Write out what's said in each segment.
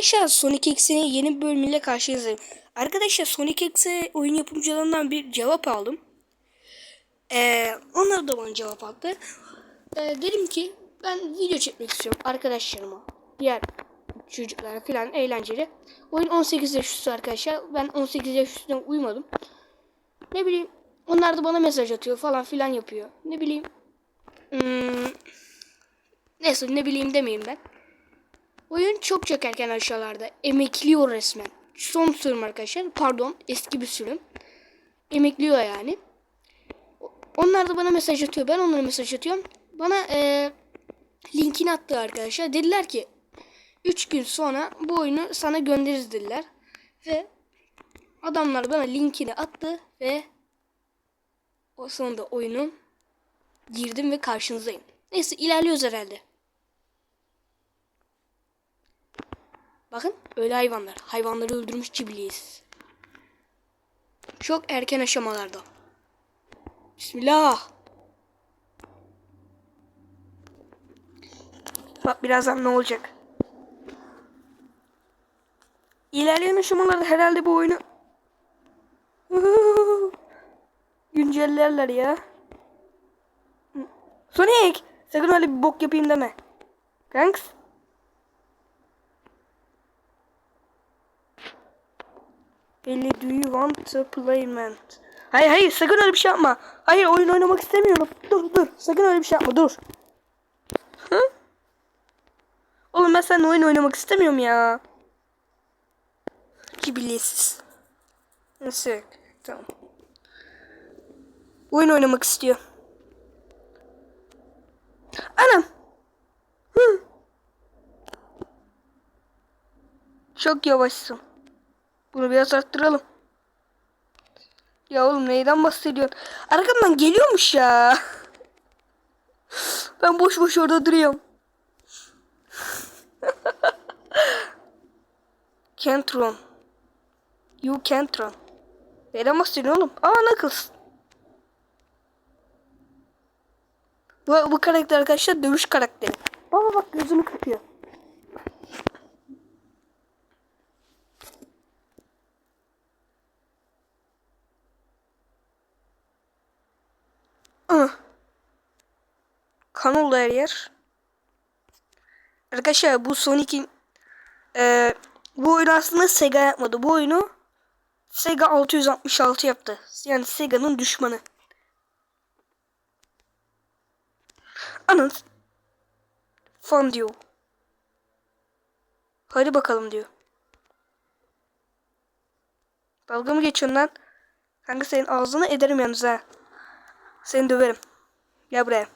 Arkadaşlar Sonic X'in yeni bölümüyle karşınızdayım. Arkadaşlar Sonic X'e oyun yapımcılarından bir cevap aldım. Ee, onlar da bana cevap attı. Ee, dedim ki ben video çekmek istiyorum arkadaşlarıma. Diğer çocuklara falan eğlenceli. Oyun 18 yaş üstü arkadaşlar. Ben 18 yaş üstüne uymadım. Ne bileyim onlar da bana mesaj atıyor falan filan yapıyor. Ne bileyim. Hmm, neyse ne bileyim demeyeyim ben. Oyun çok çok erken aşağılarda. Emekliyor resmen. Son sürüm arkadaşlar. Pardon eski bir sürüm. Emekliyor yani. Onlar da bana mesaj atıyor. Ben onlara mesaj atıyorum. Bana e, linkini attı arkadaşlar. Dediler ki 3 gün sonra bu oyunu sana göndeririz dediler. Ve adamlar bana linkini attı ve o sonunda oyunu girdim ve karşınızdayım. Neyse ilerliyoruz herhalde. Bakın öyle hayvanlar. Hayvanları öldürmüş cibliyiz. Çok erken aşamalarda. Bismillah. Bak birazdan ne olacak. İlerleyen aşamalarda herhalde bu oyunu güncellerler ya. Sonic! Sakın öyle bir bok yapayım deme. Thanks. Belli do you want to play man? Hayır hayır sakın öyle bir şey yapma. Hayır oyun oynamak istemiyorum. Dur dur sakın öyle bir şey yapma dur. Hı? Oğlum ben seninle oyun oynamak istemiyorum ya. Cibiliyetsiz. Neyse tamam. Oyun oynamak istiyor. Anam. Hı. Çok yavaşsın. Bunu biraz arttıralım. Ya oğlum neyden bahsediyorsun? Arkamdan geliyormuş ya. Ben boş boş orada duruyorum. can't run. You can't run. Neyden bahsediyorsun oğlum? Aa Knuckles. Bu, bu karakter arkadaşlar dövüş karakteri. Baba bak gözünü kırpıyor. Ah. Kan oldu her yer. Arkadaşlar bu Sonic'in e, bu oyunu aslında Sega yapmadı. Bu oyunu Sega 666 yaptı. Yani Sega'nın düşmanı. Anın fan diyor. Hadi bakalım diyor. Dalga mı geçiyorsun lan? Kanka senin ağzını ederim yalnız ha. Seni döverim. Gel buraya.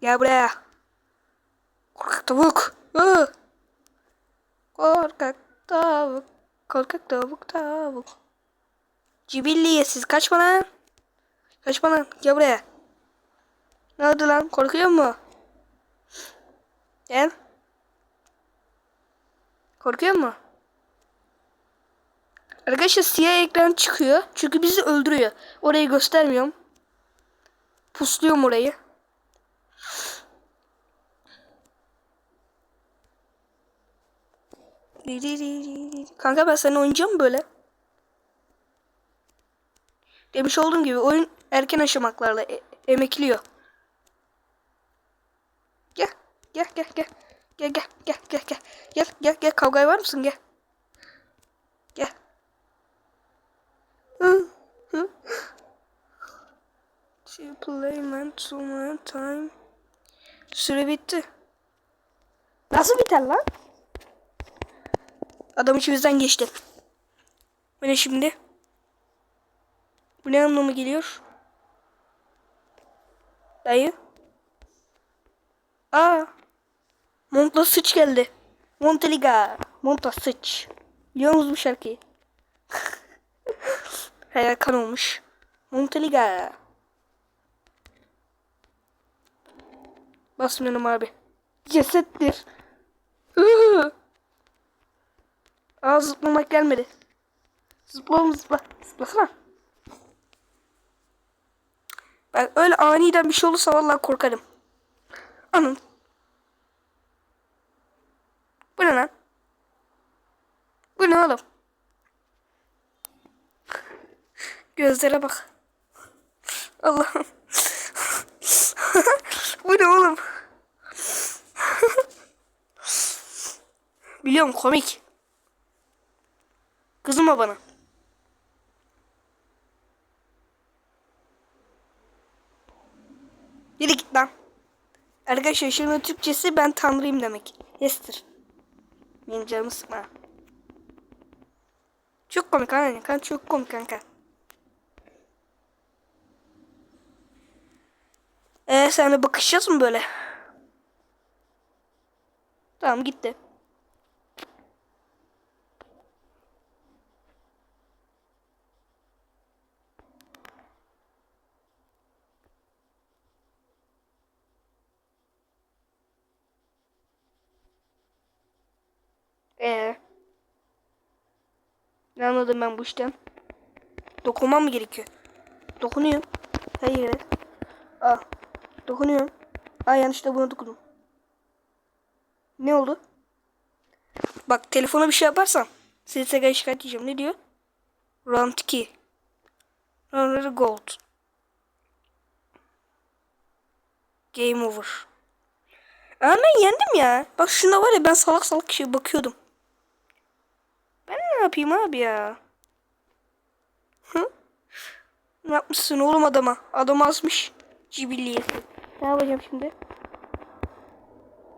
Gel buraya. Korkak tavuk. Hı. Korkak tavuk. Korkak tavuk tavuk. Cibilliye siz kaçma lan. Kaçma lan. Gel buraya. Ne oldu lan? Korkuyor mu? Gel. Korkuyor mu? Arkadaşlar siyah ekran çıkıyor. Çünkü bizi öldürüyor. Orayı göstermiyorum. Pusluyorum orayı. Kanka ben seninle oynayacağım böyle. Demiş olduğum gibi oyun erken aşamaklarla e emekliyor. Gel. Gel gel gel. Gel gel gel gel gel. Gel gel gel kavgaya var mısın gel. Gel. Hı, hı. To play man to man time. Süre bitti. Nasıl biter lan? Adam içimizden geçti. Bu ne şimdi? Bu ne anlamı geliyor? Dayı. Aa. Montla sıç geldi. Monteliga. Monta sıç. Biliyor musunuz bu şarkıyı? Hayal kan olmuş. Monteliga. Basmıyorum abi. Cesettir. Aa zıplamak gelmedi. Zıpla oğlum zıpla. Zıplasana. Ben öyle aniden bir şey olursa vallahi korkarım. Anın. Bu ne lan? Bu ne oğlum? Gözlere bak. Allah'ım. Bu ne oğlum? Biliyorum komik. Kızma bana. Yürü git lan. Arkadaşlar şunun Türkçesi ben tanrıyım demek. Yestir. Benim canımı sıkma. Çok komik anne. Çok komik kanka. Ee senle bakışacağız mı böyle? Tamam gitti. Ee, ne anladım ben bu işten? Dokunmam mı gerekiyor? Dokunuyorum. Hayır evet. Aa, dokunuyorum. Aa yanlışlıkla buna dokundum. Ne oldu? Bak telefona bir şey yaparsan SSG'ye şikayet edeceğim. Ne diyor? Round 2. Round gold. Game over. Ama ben yendim ya. Bak şunda var ya ben salak salak şey bakıyordum. Ben ne yapayım abi ya? Hı? Ne yapmışsın oğlum adama? Adam asmış. Cibilliyesi. Ne yapacağım şimdi?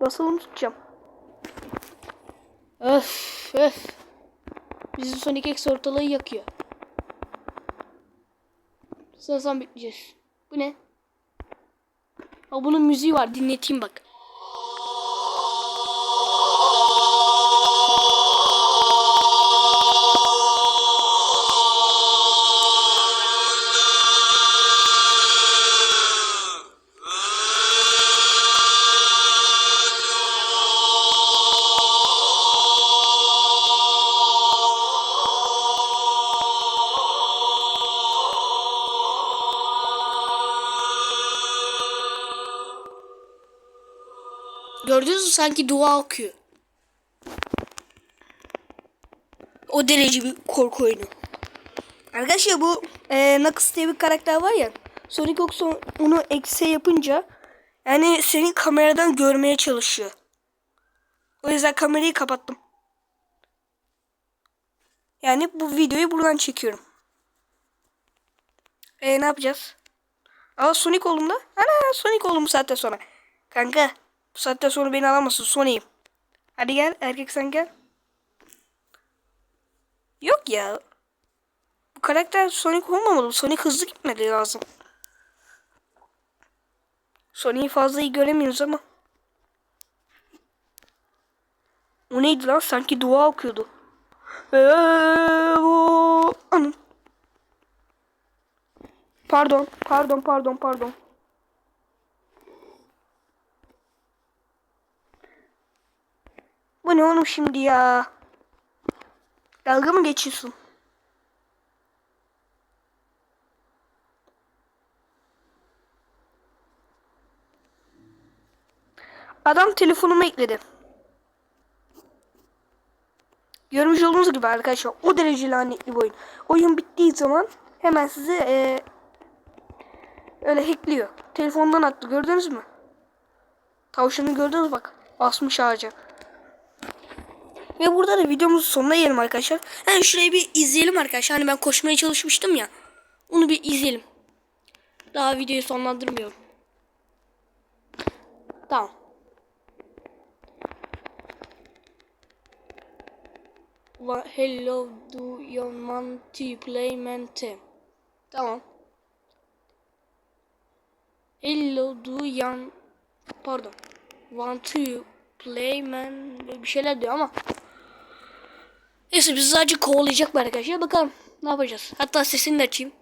Basılı mı tutacağım? Öf öf. Bizim Sonic X ortalığı yakıyor. Sanırsam bekleyeceğiz. Bu ne? Ha bunun müziği var dinleteyim bak. Gördünüz mü sanki dua okuyor. O derece bir korku oyunu. Arkadaşlar bu e, Knuckles diye bir karakter var ya. Sonic Fox onu eksi yapınca yani seni kameradan görmeye çalışıyor. O yüzden kamerayı kapattım. Yani bu videoyu buradan çekiyorum. E ne yapacağız? Aa Sonic oğlum da. Ana Sonic oğlum saatten sonra. Kanka bu saatten sonra beni alamazsın Sonic'im. Hadi gel erkek sen gel. Yok ya. Bu karakter Sonic olmamalı. Sonic hızlı gitmedi lazım. Sonic'i fazla iyi göremiyoruz ama. O neydi lan? Sanki dua okuyordu. Anam. Pardon, pardon, pardon, pardon. Ne oğlum şimdi ya? Dalga mı geçiyorsun? Adam telefonumu ekledi. Görmüş olduğunuz gibi arkadaşlar o derece lanetli bir oyun. Oyun bittiği zaman hemen sizi ee, öyle hackliyor. Telefondan attı gördünüz mü? Tavşanı gördünüz bak. Asmış ağaca. Ve burada da videomuzun sonuna gelelim arkadaşlar. Yani şurayı bir izleyelim arkadaşlar. Hani ben koşmaya çalışmıştım ya. Onu bir izleyelim. Daha videoyu sonlandırmıyorum. Tamam. Hello, do you want to play mente? Tamam. Hello, do you pardon. Want to play man bir şeyler diyor ama Neyse bizi sadece kovalayacaklar arkadaşlar. Bakalım ne yapacağız. Hatta sesini de açayım.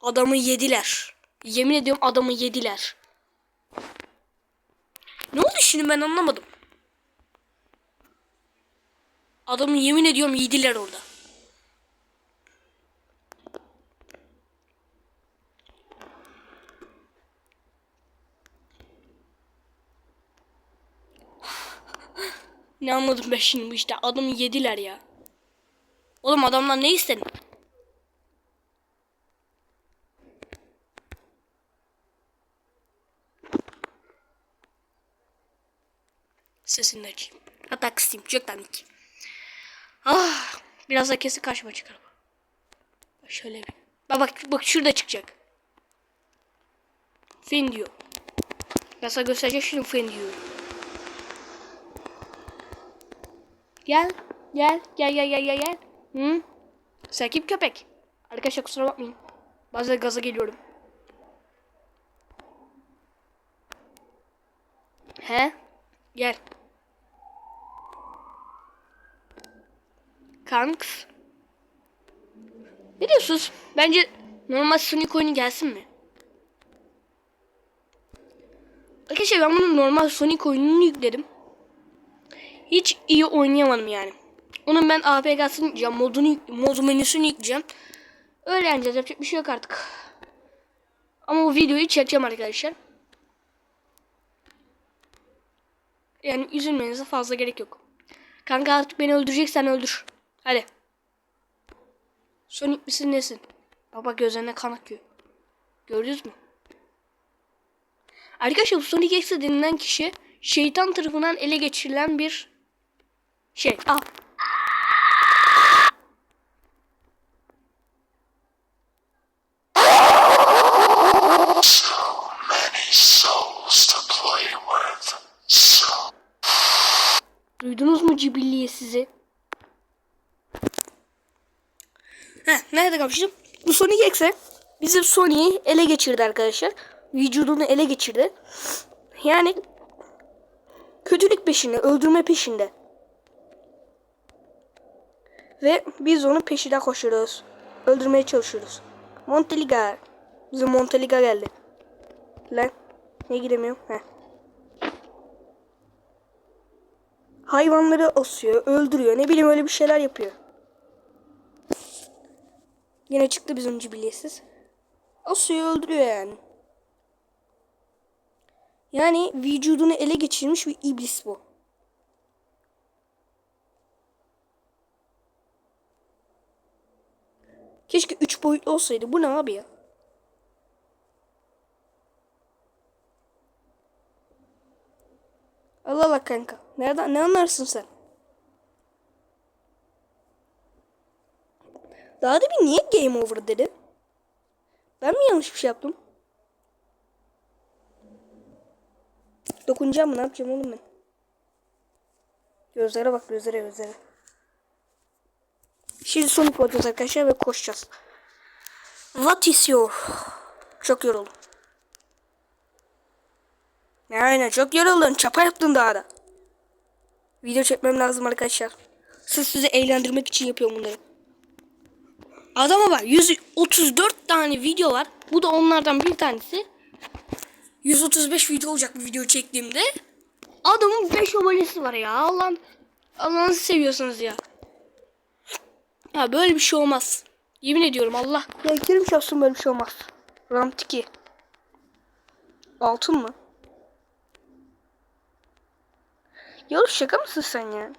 Adamı yediler. Yemin ediyorum adamı yediler. Şimdi ben anlamadım. Adamı yemin ediyorum yediler orada. ne anladım ben şimdi bu işte. Adamı yediler ya. Oğlum adamlar ne istedin? Sesini açayım. Hatta kısayım. Çok dandik. Ah, biraz da kesik karşıma çıkar. Şöyle bir. Bak bak, bak şurada çıkacak. Fin diyor. Ben sana göstereceğim şimdi fin diyor. Gel. Gel. Gel gel gel gel gel. Hı? Sakip köpek. Arkadaşlar kusura bakmayın. Bazen gaza geliyorum. He? Gel. Kanks. Ne diyorsunuz? Bence normal Sonic oyunu gelsin mi? Arkadaşlar ben bunu normal Sonic oyununu yükledim. Hiç iyi oynayamadım yani. Onun ben APK'sını yükleyeceğim. Modunu, mod menüsünü yükleyeceğim. Öyle yeneceğiz. Yapacak bir şey yok artık. Ama bu videoyu çekeceğim arkadaşlar. Yani üzülmenize fazla gerek yok. Kanka artık beni öldüreceksen öldür. Hadi. Sonic misin nesin? Baba gözlerine kan akıyor. Gördünüz mü? Arkadaşlar bu Sonic X'e denilen kişi şeytan tarafından ele geçirilen bir şey. Al. Duydunuz mu cibilliye sizi? Heh, nerede kalmıştım? Bu Sonic X'e bizim Sonic'i ele geçirdi arkadaşlar. Vücudunu ele geçirdi. Yani kötülük peşinde, öldürme peşinde. Ve biz onun peşinden koşuyoruz. Öldürmeye çalışıyoruz. Monteliga. Bizim Monteliga geldi. Lan. Niye giremiyorum? Heh. hayvanları asıyor, öldürüyor. Ne bileyim öyle bir şeyler yapıyor. Yine çıktı bizim cibiliyesiz. Asıyor, öldürüyor yani. Yani vücudunu ele geçirmiş bir iblis bu. Keşke 3 boyutlu olsaydı. Bu ne abi ya? Allah Allah kanka. Nereden ne anlarsın sen? Daha da bir niye game over dedi? Ben mi yanlış bir şey yaptım? Dokunacağım mı? Ne yapacağım oğlum ben? Gözlere bak gözlere gözlere. Şimdi Sonic olacağız arkadaşlar ve koşacağız. What is your? Çok yoruldum. Aynen çok yoruldun. Çapa yaptın daha da. Video çekmem lazım arkadaşlar. Sırf sizi eğlendirmek için yapıyorum bunları. Adama var. 134 tane video var. Bu da onlardan bir tanesi. 135 video olacak bu video çektiğimde. Adamın 5 abonesi var ya. Allah'ın Allah'ını seviyorsanız ya. Ha böyle bir şey olmaz. Yemin ediyorum Allah. Ya kerim şahsım böyle bir şey olmaz. Ramtiki. Altın mı? Ya şaka mısın sen ya?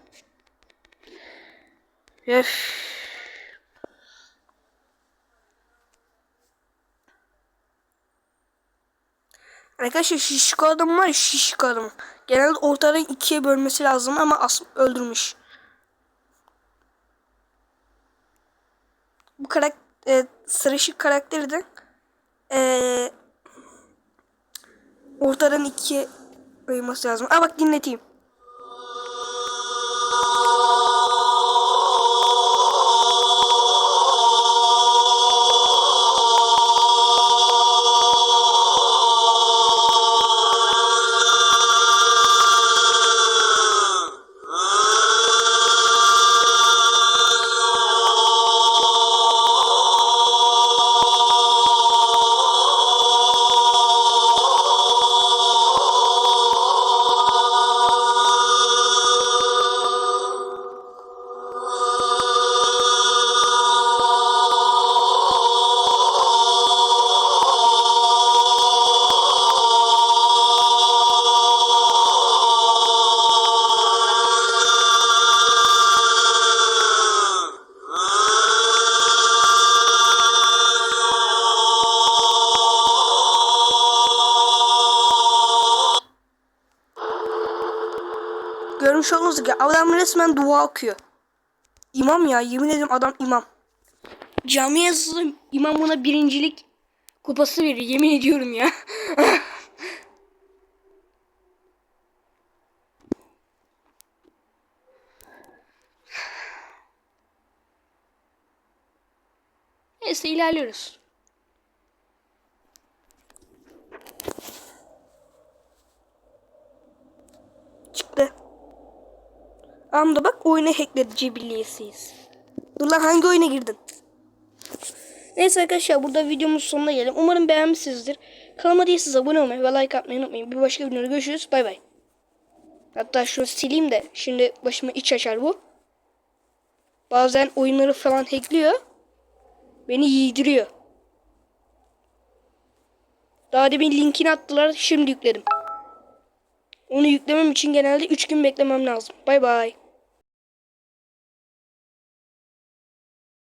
Öf. Arkadaşlar şişko adam var şişko adam. Genelde ortadan ikiye bölmesi lazım ama aslında öldürmüş. Bu karakter e, sarışık karakteri de e, ortadan ikiye bölmesi lazım. Aa bak dinleteyim. Olduğunuz gibi adam resmen dua okuyor. İmam ya yemin ederim adam imam. Camiye yazılı imam buna birincilik kupası verir yemin ediyorum ya. Neyse ilerliyoruz. Çıktı. Amda bak oyuna hackledi cebilliyesiyiz. Dur lan hangi oyuna girdin? Neyse arkadaşlar burada videomuz sonuna gelelim. Umarım beğenmişsinizdir. Kanalıma değilseniz abone olmayı ve like atmayı unutmayın. Bir başka videoda görüşürüz. Bay bay. Hatta şunu sileyim de şimdi başıma iç açar bu. Bazen oyunları falan hackliyor. Beni yiydiriyor. Daha demin linkini attılar. Şimdi yükledim. Onu yüklemem için genelde 3 gün beklemem lazım. Bay bay.